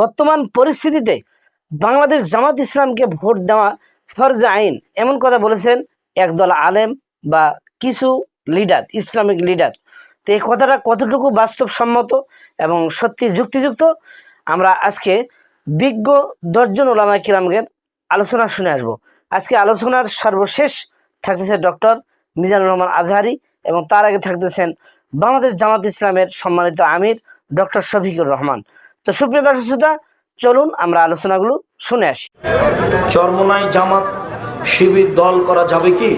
বর্তমান পরিস্থিতিতে বাংলাদেশ জামাত ইসলামকে ভোট দেওয়া ফরজে আইন। এমন কথা বলেছেন একদল আলেম বা কিছু লিডার, ইসলামিক লিডার। তো এই কথাটা কতটুকু বাস্তবসম্মত এবং সত্যি যুক্তিযুক্ত, আমরা আজকে বিজ্ঞ দশজন ওলামা কিরামকে আলোচনা শুনে আসব। আজকে আলোচনার সর্বশেষ থাকতেছে ডক্টর মিজানুর রহমান আজহারি এবং তার আগে থাকতেছেন বাংলাদেশ জামাত ইসলামের সম্মানিত আমির ডক্টর শফিকুর রহমান। তো সুপ্রিয় দর্শক শ্রোতা, চলুন আমরা আলোচনাগুলো শুনে আসি। চরমনাই জামাত শিবির দল করা যাবে কি?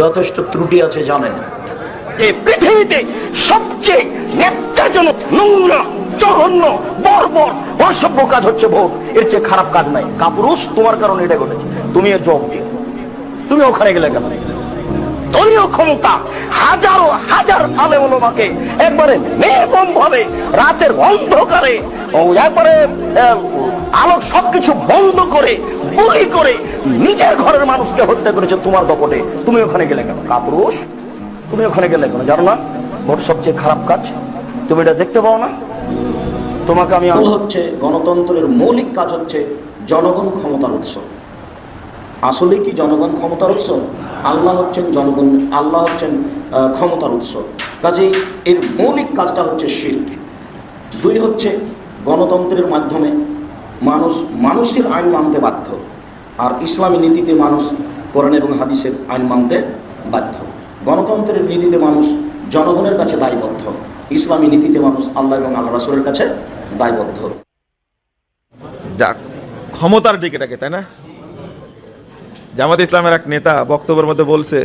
যথেষ্ট ত্রুটি আছে জানেন। এই পৃথিবীতে সবচেয়ে ন্যাক্কারজনক নোংরা জঘন্য বর্বর অসভ্য কাজ হচ্ছে ভোট। এর চেয়ে খারাপ কাজ নাই। কাপুরুষ তোমার কারণে এটা ঘটেছে। তুমি এর জবাব দিও। তুমি ওখানে গেলে কেন? দলীয় ক্ষমতা হাজারো, হাজার আলে ওলমাকে একবারে নির্মম ভাবে রাতের অন্ধকারে একবারে আলোক সবকিছু বন্ধ করে, গুলি করে নিজের ঘরের মানুষকে হত্যা করেছে তোমার দপটে। তুমি ওখানে গেলে কেন? কাপুরুষ, তুমি ওখানে গেলে কেন? জানো না? ভোট সবচেয়ে খারাপ কাজ, তুমি এটা দেখতে পাও না? তোমাকে আমি হচ্ছে, গণতন্ত্রের মৌলিক কাজ হচ্ছে জনগণ ক্ষমতার উৎস। আসলে কি জনগণ ক্ষমতার উৎস? আল্লাহ হচ্ছেন জনগণ, আল্লাহ হচ্ছেন ক্ষমতার উৎস। কাজেই এর মৌলিক কাজটা হচ্ছে শিল্প দুই হচ্ছে গণতন্ত্রের মাধ্যমে মানুষ মানুষের আইন মানতে বাধ্য, আর ইসলামী নীতিতে মানুষ কোরআন এবং হাদিসের আইন মানতে বাধ্য। গণতন্ত্রের নীতিতে মানুষ জনগণের কাছে দায়বদ্ধ, ইসলামী নীতিতে মানুষ আল্লাহ এবং আল্লাহ রাসুলের কাছে দায়বদ্ধ। যাক, ক্ষমতার দিকে তাই না? জামাত ইসলামের এক নেতা বক্তব্যের মধ্যে বলছে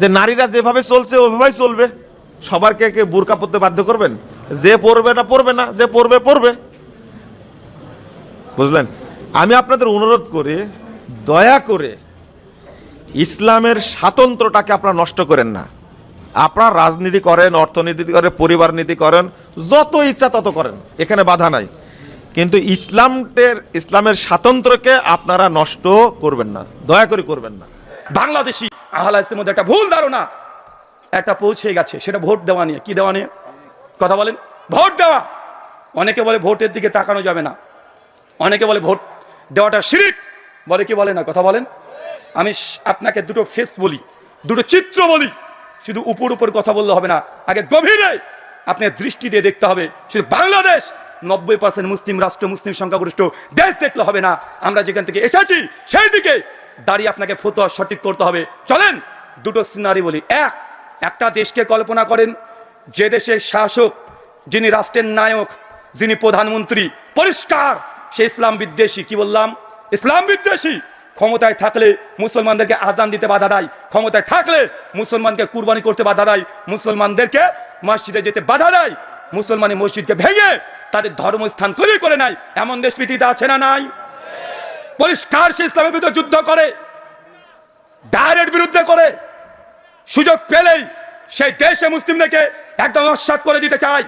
যে, নারীরা যেভাবে চলছে ওইভাবেই চলবে। সবারকে কে বোরকা পরতে বাধ্য করবেন? যে পড়বে না পড়বে না, যে পড়বে পড়বে বুঝলেন? আমি আপনাদের অনুরোধ করি, দয়া করে ইসলামের স্বাতন্ত্রটাকে আপনারা নষ্ট করেন না। আপনারা রাজনীতি করেন, অর্থনীতি করেন, পরিবার নীতি করেন, যত ইচ্ছা তত করেন। এখানে বাধা নাই। কিন্তু ইসলামের ইসলামের স্বাতন্ত্র্যকে আপনারা নষ্ট করবেন না, দয়া করে করবেন না। বাংলাদেশি আহলাইসের মধ্যে একটা ভুল ধারণা, একটা পৌঁছে গেছে, সেটা ভোট দেওয়া নিয়ে। কি দেওয়া নিয়ে? কথা বলেন। ভোট দেওয়া! অনেকে বলে ভোটের দিকে তাকানো যাবে না। অনেকে বলে ভোট দেওয়াটা শিরিক। বলে কি বলে না? কথা বলেন। আমি আপনাকে দুটো ফেস বলি, দুটো চিত্র বলি। শুধু উপর উপর কথা বললে হবে না, আগে গভীরে আপনি দৃষ্টি দিয়ে দেখতে হবে। শুধু বাংলাদেশ নব্বই পার্সেন্ট মুসলিম রাষ্ট্র, মুসলিম সংখ্যাগরিষ্ঠ দেশ দেখলে হবে না। আমরা যেখান থেকে এসেছি, সেই দিকে দাঁড়িয়ে আপনাকে ফতোয়া সঠিক করতে হবে। চলেন, দুটো সিনারি বলি। এক, একটা দেশকে কল্পনা করেন, যে দেশের শাসক, যিনি রাষ্ট্রের নায়ক, যিনি প্রধানমন্ত্রী, পরিষ্কার, সে ইসলাম বিদ্বেষী। কি বললাম? ইসলাম বিদ্বেষী। ক্ষমতায় থাকলে মুসলমানদেরকে আজান দিতে বাধা দেয়। ক্ষমতায় থাকলে মুসলমানকে কুরবানি করতে বাধা দেয়। মুসলমানদেরকে মসজিদে যেতে বাধা দেয়। মুসলমানি মসজিদকে ভেঙে তাদের ধর্মস্থান তৈরি করে নাই। এমন দেশ পৃথিবীতে আছে না নাই? পরিষ্কার সে ইসলামের বিরুদ্ধে যুদ্ধ করে ডাইরেক্ট বিরুদ্ধে করে, সুযোগ পেলেই সেই দেশে মুসলিমদেরকে একদম অসাত করে দিতে চায়।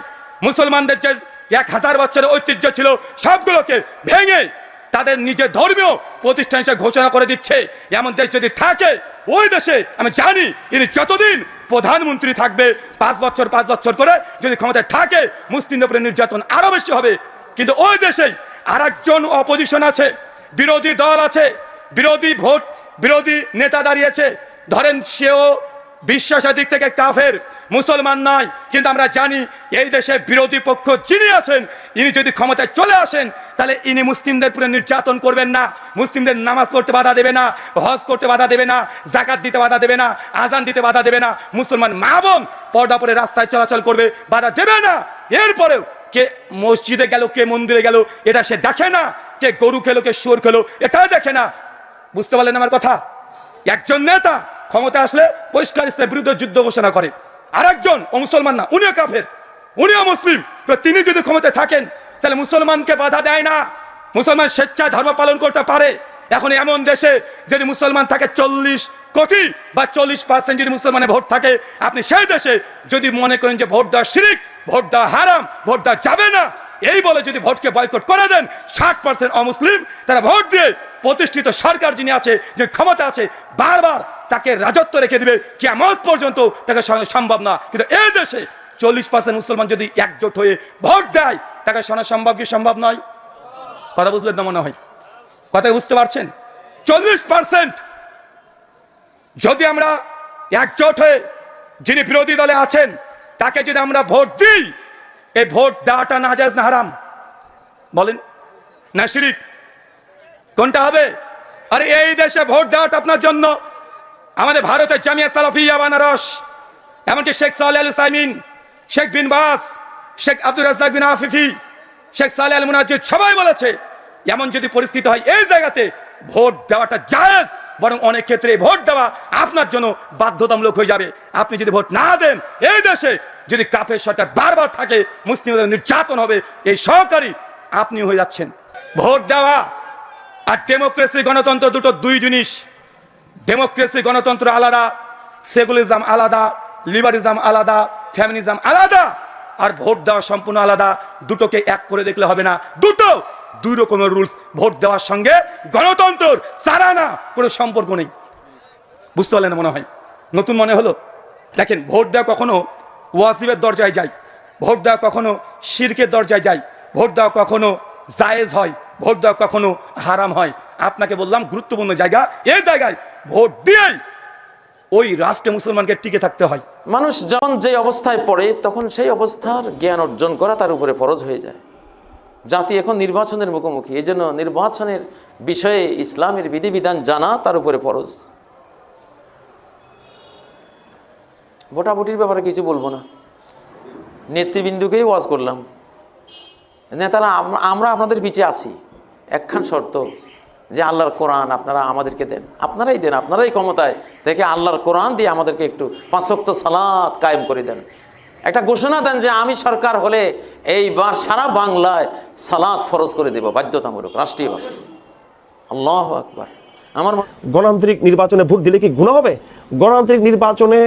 মুসলমানদের যে এক হাজার বছরের ঐতিহ্য ছিল, সবগুলোকে ভেঙে তাদের নিজের ধর্মীয় প্রতিষ্ঠান হিসেবে ঘোষণা করে দিচ্ছে। এমন দেশ যদি থাকে, ওই দেশে আমি জানি, ইনি যতদিন প্রধানমন্ত্রী থাকবে পাঁচ বছর পাঁচ বছর করে যদি ক্ষমতায় থাকে মুসলিমদের নির্যাতন আরও বেশি হবে। কিন্তু ওই দেশেই আর একজন অপোজিশন আছে, বিরোধী দল আছে, বিরোধী ভোট, বিরোধী নেতা দাঁড়িয়েছে। ধরেন সেও বিশ্বাসের দিক থেকে কাফের মুসলমান নয়, কিন্তু আমরা জানি এই দেশে বিরোধী পক্ষ যিনি আছেন, ইনি যদি ক্ষমতায় চলে আসেন, তাহলে ইনি মুসলিমদের পুরো নির্যাতন করবেন না। মুসলিমদের নামাজ পড়তে বাধা দেবে না, হজ করতে বাধা দেবে না, জাকাত দিতে বাধা দেবে না, আজান দিতে বাধা দেবে না। মুসলমান মা বোন পর্দা পরে রাস্তায় চলাচল করবে, বাধা দেবে না। এরপরেও কে মসজিদে গেল, কে মন্দিরে গেল, এটা সে দেখে না। কে গরু খেলো, কে সুর খেলো এটা দেখে না। বুঝতে পারলেন আমার কথা? একজন নেতা ক্ষমতা আসলে পরিষ্কার ইসলামের বিরুদ্ধে যুদ্ধ ঘোষণা করে। আর একজন ও মুসলমান না, উনিও কাফের, উনিও মুসলিম। তিনি যদি ক্ষমতায় থাকেন, তাহলে মুসলমানকে বাধা দেয় না। মুসলমান স্বেচ্ছায় ধর্ম পালন করতে পারে। এখন এমন দেশে যদি মুসলমান থাকে চল্লিশ কোটি বা চল্লিশ পার্সেন্ট যদি মুসলমানের ভোট থাকে, আপনি সেই দেশে যদি মনে করেন যে ভোট দেওয়া শিরিক, ভোট দেওয়া হারাম, ভোট দেওয়া যাবে না এই বলে যদি ভোটকে বয়কট করে দেন, ষাট পার্সেন্ট অমুসলিম, তারা ভোট দিয়ে প্রতিষ্ঠিত সরকার যিনি আছে, যে ক্ষমতা আছে, বারবার তাকে রাজত্ব রেখে দিবে। কেমন পর্যন্ত তাকে সম্ভব না। কিন্তু এই দেশে চল্লিশ পার্সেন্ট মুসলমান যদি একজোট হয়ে ভোট দেয়, তাকে শোনা সম্ভব কি সম্ভব নয়? কথা বুঝলেন না মনে হয়? কথা বুঝতে পারছেন? চল্লিশ পার্সেন্ট যদি আমরা একজোট হয়ে যিনি বিরোধী দলে আছেন, তাকে যদি আমরা ভোট দিই এই ভোট দেওয়াটা না না হারাম? বলেন। না, শিরিক। কোনটা হবে? আরে এই দেশে ভোট দেওয়াটা আপনার জন্য। আমাদের ভারতের জামিয়া সালাফিয়া বানারস, এমনকি শেখ সালে আল সাইমিন, শেখ বিন বাস, শেখ আব্দুল রাজাক বিন আফিফি, শেখ সালে আল মুনাজিদ সবাই বলেছে, এমন যদি পরিস্থিতি হয় এই জায়গাতে ভোট দেওয়াটা জায়েজ। বরং অনেক ক্ষেত্রে ভোট দেওয়া আপনার জন্য বাধ্যতামূলক হয়ে যাবে। আপনি যদি ভোট না দেন, এই দেশে যদি কাফের সরকার বারবার থাকে, মুসলিমদের নির্যাতন হবে, এই সহকারী আপনি হয়ে যাচ্ছেন। ভোট দেওয়া আর ডেমোক্রেসি গণতন্ত্র দুটো দুই জিনিস। ডেমোক্রেসি গণতন্ত্র আলাদা, সেকুলারিজম আলাদা, লিবারিজম আলাদা ফ্যামিনিজম আলাদা, আর ভোট দেওয়া সম্পূর্ণ আলাদা। দুটোকে এক করে দেখলে হবে না। দুটো দুই রকমের রুলস ভোট দেওয়ার সঙ্গে গণতন্ত্রর সারানা, কোনো সম্পর্ক নেই। বুঝতে পারলেন মনে হয়? নতুন মনে হলো? দেখেন, ভোট দেওয়া কখনো ওয়াজিবের দরজায় যায়, ভোট দেওয়া কখনো শিরকের দরজায় যায়, ভোট দেওয়া কখনো জায়েজ হয়, ভোট দেওয়া কখনো হারাম হয়। আপনাকে বললাম, গুরুত্বপূর্ণ জায়গা এই জায়গায় ভোট দিয়েই ওই রাষ্ট্রে মুসলমানকে টিকে থাকতে হয়। মানুষ যখন যে অবস্থায় পড়ে, তখন সেই অবস্থার জ্ঞান অর্জন করা তার উপরে ফরজ হয়ে যায়। জাতি এখন নির্বাচনের মুখোমুখি। এই জন্য নির্বাচনের বিষয়ে ইসলামের বিধিবিধান জানা তার উপরে ফরজ। ভোটাভুটির ব্যাপারে কিছু বলব না। নেতৃবৃন্দুকেই ওয়াজ করলাম। নেতারা আমরা আপনাদের পিছিয়ে আছি। একখান শর্ত যে আল্লাহর কোরআন আপনারা আমাদেরকে দেন। আপনারাই দেন, আপনারাই ক্ষমতায় দেখে আল্লাহর কোরআন দিয়ে আমাদেরকে একটু পাঁচক্ত সালাদ কায়েম করে দেন। একটা ঘোষণা দেন যে আমি সরকার হলে এইবার সারা বাংলায় সালাদ ফরজ করে দেব, বাধ্যতামূলক রাষ্ট্রীয়ভাবে আল্লাহ আকবার। আমার গণতান্ত্রিক নির্বাচনে ভোট দিলে কি গুণ হবে? গণতান্ত্রিক নির্বাচনে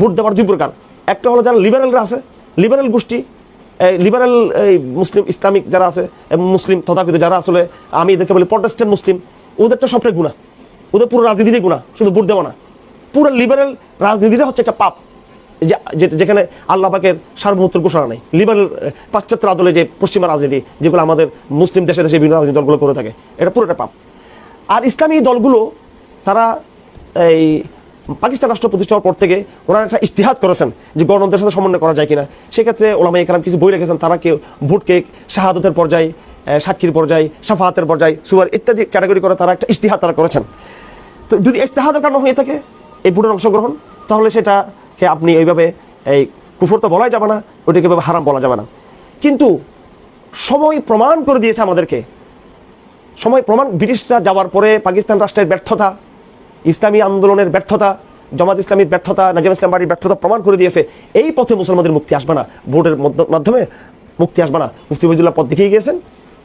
ভোট দেওয়ার দুই প্রকার। একটা হলো যারা লিবারেলরা আছে লিবারেল গোষ্ঠী, এই লিবারেল এই মুসলিম, ইসলামিক যারা আছে মুসলিম তথাপিত যারা আসলে আমি এদেরকে বলি প্রটেস্ট্যান্ট মুসলিম ওদেরটা সবটাই গুণা ওদের পুরো রাজনীতিরই গুণা শুধু ভোট দেওয়া না। পুরো লিবারেল রাজনীতিটা হচ্ছে একটা পাপ। যেখানে আল্লাহ পাকের সার্বভৌমত্বের ঘোষণা নেই। লিবারেল পাশ্চাত্য আদলে যে পশ্চিমা রাজনীতি, যেগুলো আমাদের মুসলিম দেশে দেশে বিভিন্ন রাজনীতি দলগুলো করে থাকে, এটা পুরোটা পাপ। আর ইসলামী দলগুলো, তারা এই পাকিস্তান রাষ্ট্র প্রতিষ্ঠা হওয়ার পর থেকে ওনারা একটা ইস্তিহাদ করেছেন যে গণতন্ত্রের সাথে সমন্বয় করা যায় কিনা। সেক্ষেত্রে ওলামা একরাম কিছু বই রেখেছেন, তারা কেউ ভোটকে শাহাদতের পর্যায়ে সাক্ষীর পর্যায়ে, সাফাহাতের পর্যায়ে সুয়ার ইত্যাদি ক্যাটাগরি করে তারা একটা ইস্তিহাদ তারা করেছেন। তো যদি ইস্তেহাদের কারণ হয়ে থাকে এই ভোটের অংশগ্রহণ, তাহলে সেটাকে আপনি এইভাবে এই কুফর তো বলাই যাবে না, ওটাকে এভাবে হারাম বলা যাবে না। কিন্তু সময় প্রমাণ করে দিয়েছে আমাদেরকে। সময় প্রমাণ, ব্রিটিশরা যাওয়ার পরে পাকিস্তান রাষ্ট্রের ব্যর্থতা, ইসলামী আন্দোলনের ব্যর্থতা, জামাত ইসলামীর ব্যর্থতা, নাজিম ইসলাম বাড়ির ব্যর্থতা প্রমাণ করে দিয়েছে। এই পথে মুসলমানদের মুক্তি আসবে না। ভোটের মাধ্যমে মুক্তি আসবে না। মুফতি ফজিল্লাহ পথ দেখিয়ে গিয়েছেন।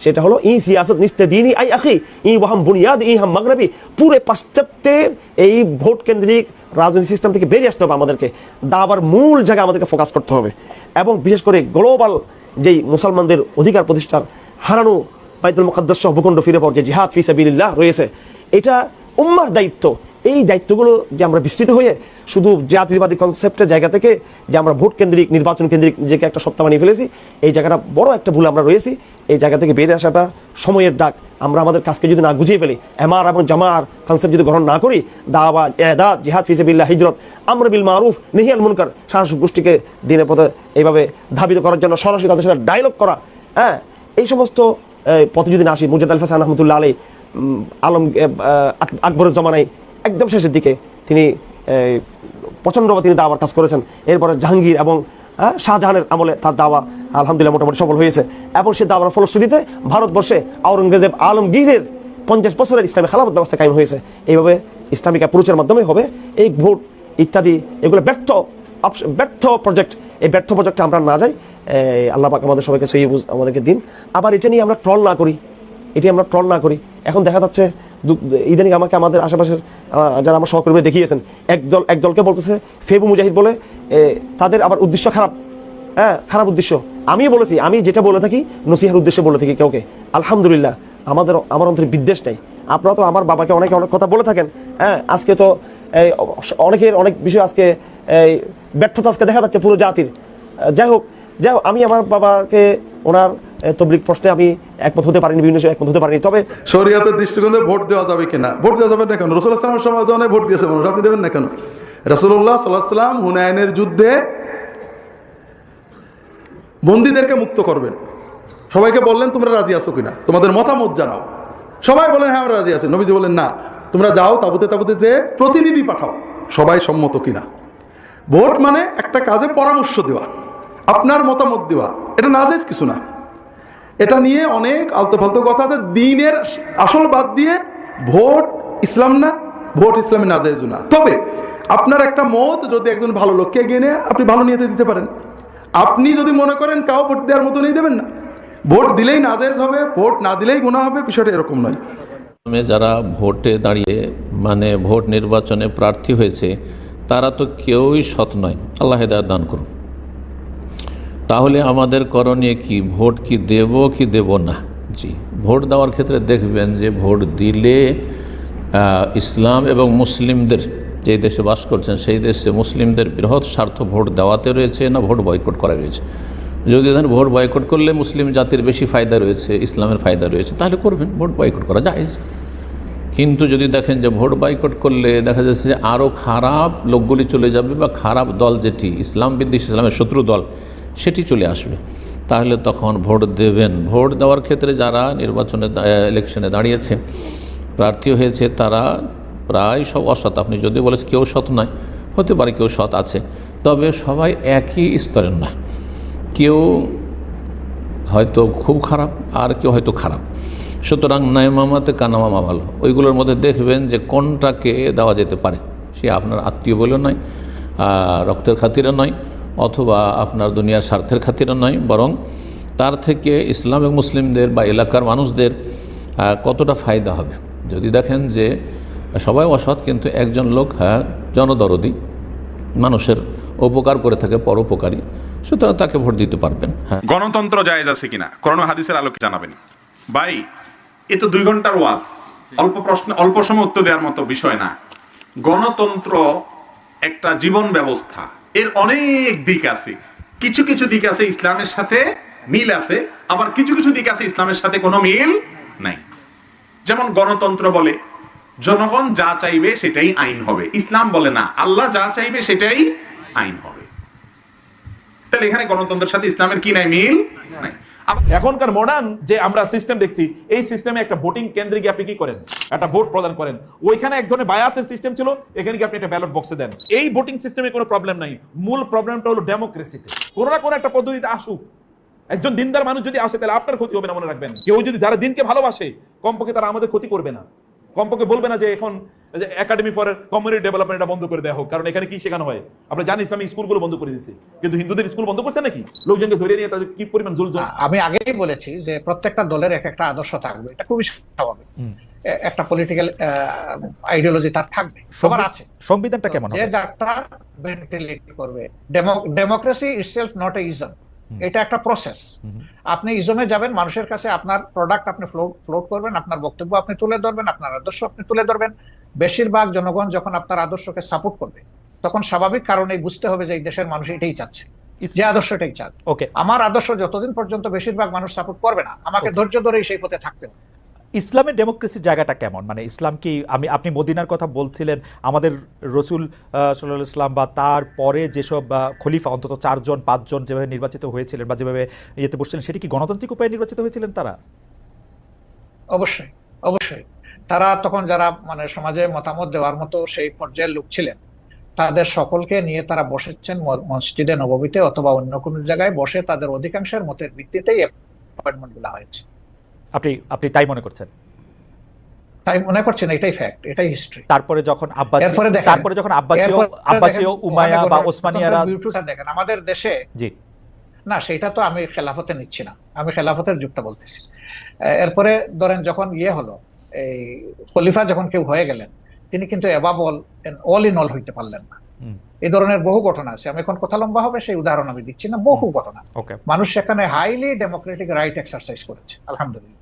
সেটা হলো, ই সিয়াসত নিস্তে দিনই আই আখি, ই ওয়াহাম বুনিয়াদ, ই হাম মাগরবি। পুরে পাশ্চাত্যের এই ভোট কেন্দ্রিক রাজনৈতিক সিস্টেম থেকে বেরিয়ে আসতে হবে আমাদেরকে। দাবার মূল জায়গায় আমাদেরকে ফোকাস করতে হবে। এবং বিশেষ করে গ্লোবাল যেই মুসলমানদের অধিকার প্রতিষ্ঠার হারানো বাইতুল মুকাদ্দাস সহ ভূখণ্ড ফিরে পাওয়ার যে জিহাদ ফি সাবিলিল্লাহ রয়েছে, এটা উম্মার দায়িত্ব। এই দায়িত্বগুলো যে আমরা বিস্তৃত হয়ে শুধু জাতিবাদী কনসেপ্টের জায়গা থেকে যে আমরা ভোট কেন্দ্রিক, নির্বাচন কেন্দ্রিক যে একটা সত্তা বানিয়ে ফেলেছি, এই জায়গাটা বড় একটা ভুল আমরা রয়েছি। এই জায়গা থেকে বেরিয়ে আসাটা সময়ের ডাক। আমরা আমাদের কাজকে যদি না গুছিয়ে ফেলি, এমার এবং জামার কনসেপ্ট যদি গ্রহণ না করি, দাওয়া, এদাদ, জিহাদ ফিসেবিল্লাহ হিজরত, আমরা বিল মারুফ নেহিয়াল মুনকার, সাহস গোষ্ঠীকে দিনের পথে এইভাবে ধাবিত করার জন্য সরাসরি তাদের সাথে ডায়লগ করা হ্যাঁ? এই সমস্ত পথে যদি না আসি মুজাদ আল আহমদুল্লাহ আলী আলম আকবরের জমানায় একদম শেষের দিকে তিনি প্রচণ্ডভাবে তিনি দাওয়ার কাজ করেছেন। এরপরে জাহাঙ্গীর এবং শাহজাহানের আমলে তার দাওয়া আলহামদুলিল্লাহ মোটামুটি সফল হয়েছে। এবং সে দাওয়ার ফলশ্রুতিতে ভারতবর্ষে আওরঙ্গজেব আলমগীরের পঞ্চাশ বছরের ইসলামী খেলাফত ব্যবস্থা কায়েম হয়েছে। এইভাবে ইসলামিক অ্যাপ্রোচের মাধ্যমে হবে এই ভোট, ইত্যাদি, এগুলো ব্যর্থ ব্যর্থ প্রজেক্ট। এই ব্যর্থ প্রজেক্টে আমরা না যাই। আল্লাহ পাক আমাদের সবাইকে বুঝ, আমাদেরকে দিন। আবার এটা নিয়ে আমরা ট্রল না করি। এটি আমরা ট্রল না করি। এখন দেখা যাচ্ছে ইদানিং আমাকে আমাদের আশেপাশের যারা আমার সহকর্মী দেখিয়েছেন একদল একদলকে বলতেছে ফেবু মুজাহিদ বলে তাদের আবার উদ্দেশ্য খারাপ। হ্যাঁ খারাপ উদ্দেশ্য। আমিও বলেছি আমি যেটা বলে থাকি নসিহার উদ্দেশ্যে বলে থাকি কাউকে। আলহামদুলিল্লাহ আমাদের আমার অন্তরে বিদ্বেষ নেই। আপনারা তো আমার বাবাকে অনেকে অনেক কথা বলে থাকেন। হ্যাঁ আজকে তো এই অনেকের অনেক বিষয় আজকে এই ব্যর্থতা আজকে দেখা যাচ্ছে পুরো জাতির। যাই হোক যাই হোক, আমি আমার বাবাকে ওনার তবলিক প্রশ্নে আমি একমত হতে পারিনি, বিভিন্ন একমত হতে পারিনি। তবে শরীয়তের দৃষ্টিকোণে ভোট দেওয়া যাবে কিনা ভোট দেওয়া যাবে না কেন? রসুল আসলামের সময় জনে ভোট দিয়েছে মানুষ আপনি দেবেন না কেন? রসুল্লাহ সাল্লাহ সাল্লাম হুনায়নের যুদ্ধে বন্দীদেরকে মুক্ত করবেন। সবাইকে বললেন, তোমরা রাজি আছো কিনা? তোমাদের মতামত জানাও। সবাই বলেন হ্যাঁ আমরা রাজি আছি। নবীজি বলেন না, তোমরা যাও তাবুতে তাবুতে যে প্রতিনিধি পাঠাও। সবাই সম্মত কিনা? ভোট মানে একটা কাজে পরামর্শ দেওয়া, আপনার মতামত দেওয়া। এটা নাজেজ কিছু না। এটা নিয়ে অনেক আলতো ফালতো কথা। দিনের আসল বাদ দিয়ে ভোট ইসলাম না, ভোট ইসলামে না যায় না তবে আপনার একটা মত যদি একজন ভালো লোককে নিয়ে, আপনি ভালো নিয়েতে দিতে পারেন। আপনি যদি মনে করেন কাউ ভোট দেওয়ার মতো নেই, দেবেন না। ভোট দিলেই নাজেজ হবে, ভোট না দিলেই গুণা হবে, বিষয়টা এরকম নয়। যারা ভোটে দাঁড়িয়ে মানে ভোট নির্বাচনে প্রার্থী হয়েছে, তারা তো কেউই সৎ নয়। আল্লাহ হেদায়ত দান করুন। তাহলে আমাদের করণীয় কি? ভোট কি দেব কি দেব না? জি, ভোট দেওয়ার ক্ষেত্রে দেখবেন যে ভোট দিলে ইসলাম এবং মুসলিমদের যে দেশে বাস করছেন, সেই দেশে মুসলিমদের বৃহৎ স্বার্থ ভোট দেওয়াতে রয়েছে না ভোট বয়কট করা রয়েছে? যদি ধরেন ভোট বয়কট করলে মুসলিম জাতির বেশি ফায়দা রয়েছে, ইসলামের ফায়দা রয়েছে, তাহলে করবেন, ভোট বয়কট করা যায় কিন্তু যদি দেখেন যে ভোট বয়কট করলে দেখা যাচ্ছে যে আরও খারাপ লোকগুলি চলে যাবে বা খারাপ দল যেটি, ইসলাম বিদ্বেষ, ইসলামের শত্রু দল সেটি চলে আসবে। তাহলে তখন ভোট দেবেন। ভোট দেওয়ার ক্ষেত্রে যারা নির্বাচনে ইলেকশনে দাঁড়িয়েছে, প্রার্থী হয়েছে, তারা প্রায় সব অসৎ। আপনি যদি বলেন কেউ সৎ নয়, হতে পারে কেউ সৎ আছে। তবে সবাই একই স্তরের না। কেউ হয়তো খুব খারাপ, আর কেউ হয়তো খারাপ। সুতরাং নাইমামাতে কানামামা ভালো ওইগুলোর মধ্যে দেখবেন যে কোনটাকে দেওয়া যেতে পারে। সে আপনার আত্মীয় বলে নয় রক্তের খাতিরে নয় অথবা আপনার দুনিয়ার স্বার্থের খাতিরে নয়, বরং তার থেকে ইসলাম এবং মুসলিমদের বা এলাকার মানুষদের কতটা ফায়দা হবে? যদি দেখেন যে সবাই অসৎ, কিন্তু একজন লোক হ্যাঁ জনদরদি, মানুষের উপকার করে থাকে, পরোপকারী, সুতরাং তাকে ভোট দিতে পারবেন হ্যাঁ। গণতন্ত্র জায়েজ আছে কিনা? করোনা হাদিসের আলোকে জানাবেন। ভাই, এ তো দুই ঘণ্টার ওয়াজ। অল্প প্রশ্ন, অল্প সময় উত্তর দেওয়ার মতো বিষয় না। গণতন্ত্র একটা জীবন ব্যবস্থা। এর অনেক দিক আছে। কিছু কিছু দিক আছে ইসলামের সাথে মিল আছে, আবার কিছু কিছু দিক আছে ইসলামের সাথে কোনো মিল নাই। যেমন গণতন্ত্র বলে, জনগণ যা চাইবে সেটাই আইন হবে। ইসলাম বলে না, আল্লাহ যা চাইবে সেটাই আইন হবে। তাহলে এখানে গণতন্ত্রের সাথে ইসলামের কি নাই মিল? এখনকার মডার্ন যে আমরা সিস্টেম দেখছি, এই সিস্টেমে একটা ভোটিং কেন্দ্রে গিয়ে আপনি কি করেন? একটা ভোট প্রদান করেন। ওইখানে এক ধরনের বায়াতের সিস্টেম ছিল, এখানে গিয়ে আপনি একটা ব্যালট বক্সে দেন। এই ভোটিং সিস্টেমে কোনো প্রবলেম নাই। মূল প্রবলেমটা হলো ডেমোক্রেসিতে কোনো না কোনো একটা পদ্ধতিতে আসুক। একজন দিনদার মানুষ যদি আসে, তাহলে আপনার ক্ষতি হবে না মনে রাখবেন। কেউ যদি যারা দিনকে ভালোবাসে, কমপক্ষে তারা আমাদের ক্ষতি করবে না। কমপক্ষে বলবে না যে এখন একাডেমি ফর কমিউনিটি ডেভেলপমেন্ট এটা বন্ধ করে দেওয়া হোক। কারণ এখানে কি শেখানো হয়? আমরা জানি ইসলামী স্কুলগুলো বন্ধ করে দিয়েছে। কিন্তু হিন্দুদের স্কুল বন্ধ করছে নাকি? লোকজনকে ধরে নিয়ে তাদের কি পরিমাণ জুল আমি আগেই বলেছি যে প্রত্যেকটা দলের এক একটা আদর্শ থাকবে। এটা খুবই স্বাভাবিক। একটা পলিটিক্যাল আইডিওলজি তার থাকবে। সবার আছে। সংবিধানটা কেমন যে যাত্রা ভেন্টিলেট করবে। Democracy itself not a ism এটা একটা প্রসেস আপনি ইজমে যাবেন মানুষের কাছে আপনার প্রোডাক্ট আপনি ফ্লোট করবেন আপনার বক্তব্য আপনি তুলে ধরবেন আপনার আদর্শ আপনি তুলে ধরবেন। বেশিরভাগ জনগণ যখন আপনার আদর্শকে সাপোর্ট করবে তখন স্বাভাবিক কারণে বুঝতে হবে যে এই দেশের মানুষ এটাই চাচ্ছে যে আদর্শটাই চান ওকে। আমার আদর্শ যতদিন পর্যন্ত বেশিরভাগ মানুষ সাপোর্ট করবে না আমাকে ধৈর্য ধরেই সেই পথে থাকতে হবে। ইসলামের ডেমোক্রেসির জায়গাটা কেমন? মানে ইসলাম কি আমি আপনি মদিনার কথা বলছিলেন আমাদের রসুল সাল্লাহ ইসলাম বা তার পরে যেসব খলিফা অন্তত চারজন পাঁচজন যেভাবে নির্বাচিত হয়েছিলেন বা যেভাবে ইয়েতে বসছিলেন সেটি কি গণতান্ত্রিক উপায়ে নির্বাচিত হয়েছিলেন তারা? অবশ্যই অবশ্যই। তারা তখন যারা মানে সমাজে মতামত দেওয়ার মতো সেই পর্যায়ের লোক ছিলেন তাদের সকলকে নিয়ে তারা বসেছেন মসজিদে নবমীতে অথবা অন্য কোনো জায়গায় বসে তাদের অধিকাংশের মতের ভিত্তিতেই অ্যাপয়েন্টমেন্টগুলা হয়েছে। আপনি আপনি তাই মনে করছেন? তাই মনে করছেন এটাই ফ্যাক্ট এটাই হিস্ট্রি তারপরে যখন আব্বাসী তারপরে যখন আব্বাসীয় আব্বাসীয় উমায়া বা ওসমানিয়ারা দেখেন আমাদের দেশে জি। না সেটা তো আমি খেলাফতে নিচ্ছি না আমি খেলাফতের যুগটা বলতেছি। এরপরে ধরেন যখন ইয়ে হলো এই খলিফা যখন কেউ হয়ে গেলেন তিনি কিন্তু অ্যাবাবল অল ইন অল হইতে পারলেন না। এই ধরনের বহু ঘটনা আছে। আমি এখন কথা লম্বা হবে সেই উদাহরণ আমি দিচ্ছি না বহু ঘটনা। ওকে মানুষ সেখানে হাইলি ডেমোক্রেটিক রাইট এক্সারসাইজ করেছে আলহামদুলিল্লাহ।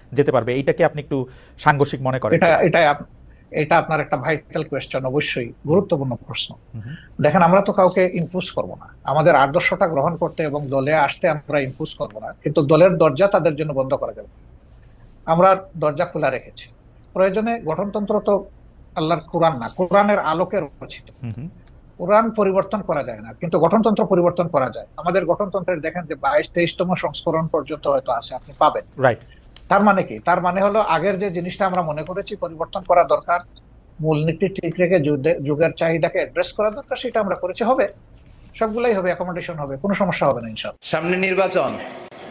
যেতে পারবে। এইটাকে আপনি একটু সাংঘর্ষিক মনে করেন। এটা এটা এটা আপনার একটা ভাইটাল কোয়েশ্চেন অবশ্যই গুরুত্বপূর্ণ প্রশ্ন। দেখেন আমরা তো কাউকে ইনপুজ করব না। আমাদের আদর্শটা গ্রহণ করতে এবং দলে আসতে আমরা ইনপুজ করব না। কিন্তু দলের দরজা তাদের জন্য বন্ধ করা যাবে। আমরা দরজা খোলা রেখেছি। প্রয়োজনে গঠনতন্ত্র তো আল্লাহর কোরআন না। কোরআনের আলোকে রচিত। কোরআন পরিবর্তন করা যায় না। কিন্তু গঠনতন্ত্র পরিবর্তন করা যায়। আমাদের গঠনতন্ত্রের দেখেন যে বাইশ তেইশতম সংস্করণ পর্যন্ত হয়তো আছে আপনি পাবেন। রাইট তার মানে কি? তার মানে হলো আগের যে জিনিসটা আমরা মনে করেছি পরিবর্তন করা দরকার, মূলনীতি ঠিক রেখে যুগের চাহিদাকে অ্যাড্রেস করা দরকার, সেটা আমরা করেছি, হবে। সবগুলাই হবে অ্যাকোমোডেশন হবে, কোনো সমস্যা হবে না, ইনশাল্লাহ। সামনে নির্বাচন,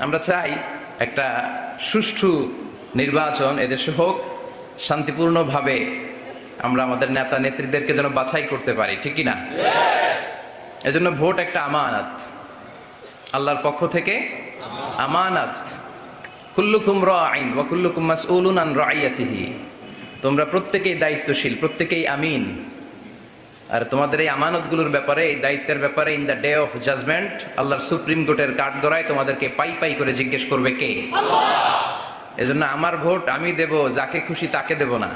আমরা চাই একটা সুষ্ঠু নির্বাচন, এদেশে হোক, শান্তিপূর্ণভাবে আমরা আমাদের নেতা নেত্রীদেরকে যেন বাছাই করতে পারি, ঠিক না এজন্য ভোট একটা আমানত। আল্লাহর পক্ষ থেকে আমানত। কুল্লুকুম রাইন ওয়া কুল্লুকুম মাসউলুন আন রাইয়াতিহি তোমরা প্রত্যেকেই দায়িত্বশীল, প্রত্যেকেই আমিন। আর তোমাদের এই আমানতগুলোর ব্যাপারে, এই দায়িত্বের ব্যাপারে in the day of judgement আল্লাহর সুপ্রিম কোর্টের কাঠ কাঠগড়ায় তোমাদেরকে পাই পাই করে জিজ্ঞেস করবে কে? এজন্য আমার ভোট আমি দেব, যাকে খুশি তাকে দেব না।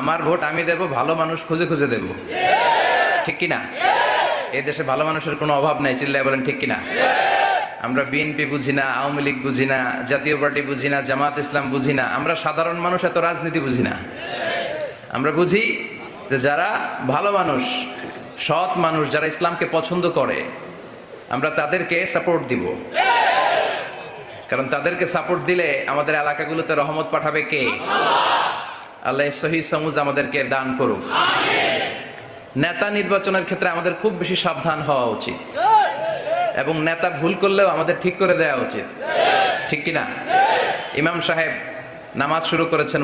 আমার ভোট আমি দেব, ভালো মানুষ খুঁজে খুঁজে দেব। ঠিক কিনা? এই দেশে ভালো মানুষের কোনো অভাব নাই, চিল্লায় বলেন ঠিক কিনা? আমরা বিএনপি বুঝি না, আওয়ামী লীগ বুঝি না, জাতীয় পার্টি বুঝি না, জামাত ইসলাম বুঝি না, আমরা সাধারণ মানুষ এত রাজনীতি বুঝি না। আমরা বুঝি যে যারা ভালো মানুষ, সৎ মানুষ, যারা ইসলামকে পছন্দ করে, আমরা তাদেরকে সাপোর্ট দিব। কারণ তাদেরকে সাপোর্ট দিলে আমাদের এলাকাগুলোতে রহমত পাঠাবে কে? আল্লাহ সহি সমুজ আমাদেরকে দান করুক। নেতা নির্বাচনের ক্ষেত্রে আমাদের খুব বেশি সাবধান হওয়া উচিত। এবং নেতা ভুল করলেও আমাদের ঠিক করে দেওয়া উচিত। ঠিক কিনা? ইমাম সাহেব নামাজ শুরু করেছেন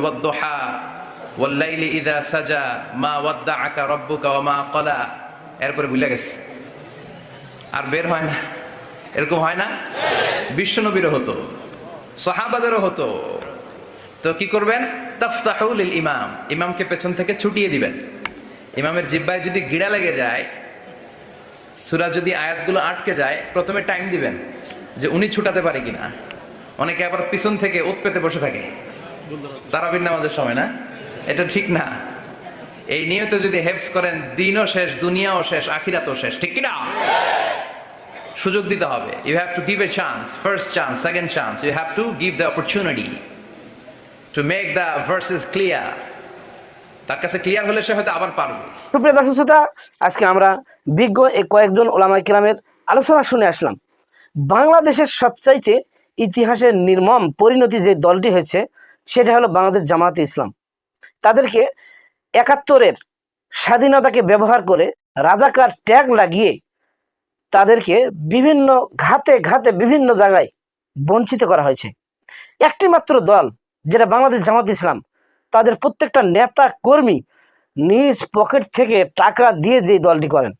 সাজা মা ওয়াদ্দা মা কলা এরপরে ভুলে গেছে। আর বের হয় না। এরকম হয় না? বিশ্বনবীরও হতো, সাহাবাদেরও হতো। তো কি করবেন? তাফতাহুল ইমাম। ইমামকে পেছন থেকে ছুটিয়ে দিবেন। ইমামের জিব্বায় যদি গিড়া লেগে যায় সুরা যদি আয়াতগুলো আটকে যায়, প্রথমে টাইম দিবেন যে উনি ছুটাতে পারে কিনা। অনেকে আবার পিছন থেকে ওত পেতে বসে থাকে। তারাবির নামাজের সময় না? এটা ঠিক না। এই নিয়তে যদি হেফস করেন, দিনও শেষ, দুনিয়াও শেষ, আখিরাতও শেষ, ঠিক কিনা? সুযোগ দিতে হবে। You have to give a chance first chance second chance you have to give the opportunity to make the versus clear তার কাছে ক্লিয়ার হলে সে হয়তো আবার পারবে। সুপ্রিয় দর্শক শ্রোতা, আজকে আমরা বিজ্ঞ কয়েকজন ওলামাই কিরামের আলোচনা শুনে আসলাম। বাংলাদেশের সবচাইতে ইতিহাসের নির্মম পরিণতি যে দলটি হয়েছে, সেটা হলো বাংলাদেশ জামাতে ইসলাম। তাদেরকে একাত্তরের স্বাধীনতাকে ব্যবহার করে রাজাকার ট্যাগ লাগিয়ে তাদেরকে বিভিন্ন ঘাতে ঘাতে বিভিন্ন জায়গায় বঞ্চিত করা হয়েছে। একটি মাত্র দল, যেটা বাংলাদেশ জামাত ইসলাম তাদের প্রত্যেকটা নেতা কর্মী নিজ পকেট থেকে টাকা দিয়ে যে দলটি করেন।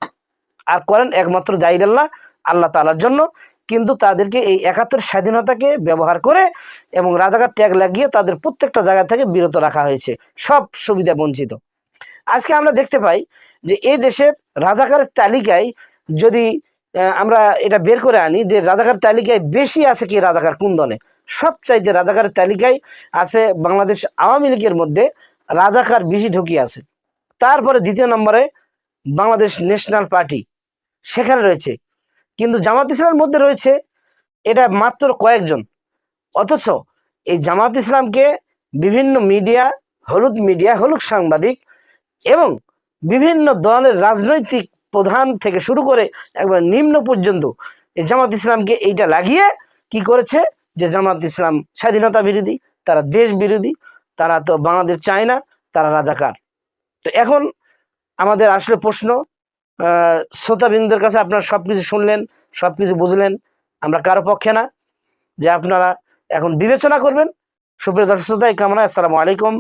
আর করেন একমাত্র জাহিরাল্লাহ আল্লাহ তালার জন্য। কিন্তু তাদেরকে এই একাত্তর স্বাধীনতাকে ব্যবহার করে এবং রাজাকার ট্যাগ লাগিয়ে তাদের প্রত্যেকটা জায়গা থেকে বিরত রাখা হয়েছে। সব সুবিধা বঞ্চিত। আজকে আমরা দেখতে পাই যে এই দেশের রাজাকারের তালিকায় যদি আমরা এটা বের করে আনি যে রাজাকার তালিকায় বেশি আছে কি রাজাকার কোন দলে? সবচাইতে রাজাকারের তালিকায় আছে বাংলাদেশ আওয়ামী লীগের মধ্যে রাজাকার বেশি ঢুকিয়ে আছে। তারপরে দ্বিতীয় নম্বরে বাংলাদেশ ন্যাশনাল পার্টি, সেখানে রয়েছে। কিন্তু জামাত ইসলামের মধ্যে রয়েছে এটা মাত্র কয়েকজন। অথচ এই জামাত ইসলামকে বিভিন্ন মিডিয়া, হলুদ মিডিয়া, হলুদ সাংবাদিক এবং বিভিন্ন দলের রাজনৈতিক প্রধান থেকে শুরু করে একবার নিম্ন পর্যন্ত এই জামাত ইসলামকে এইটা লাগিয়ে কি করেছে? যে জামাত ইসলাম স্বাধীনতা বিরোধী তারা দেশ বিরোধী তারা তো বাংলাদেশ চায় না তারা রাজাকার। তো এখন আমাদের আসলে প্রশ্ন শ্রোতাবিন্দুদের কাছে আপনারা সব কিছু শুনলেন সব কিছু বুঝলেন আমরা কারও পক্ষে না। যে আপনারা এখন বিবেচনা করবেন সুপ্রিয় দর্শক শ্রোতা, এই কামনা আসসালামু আলাইকুম।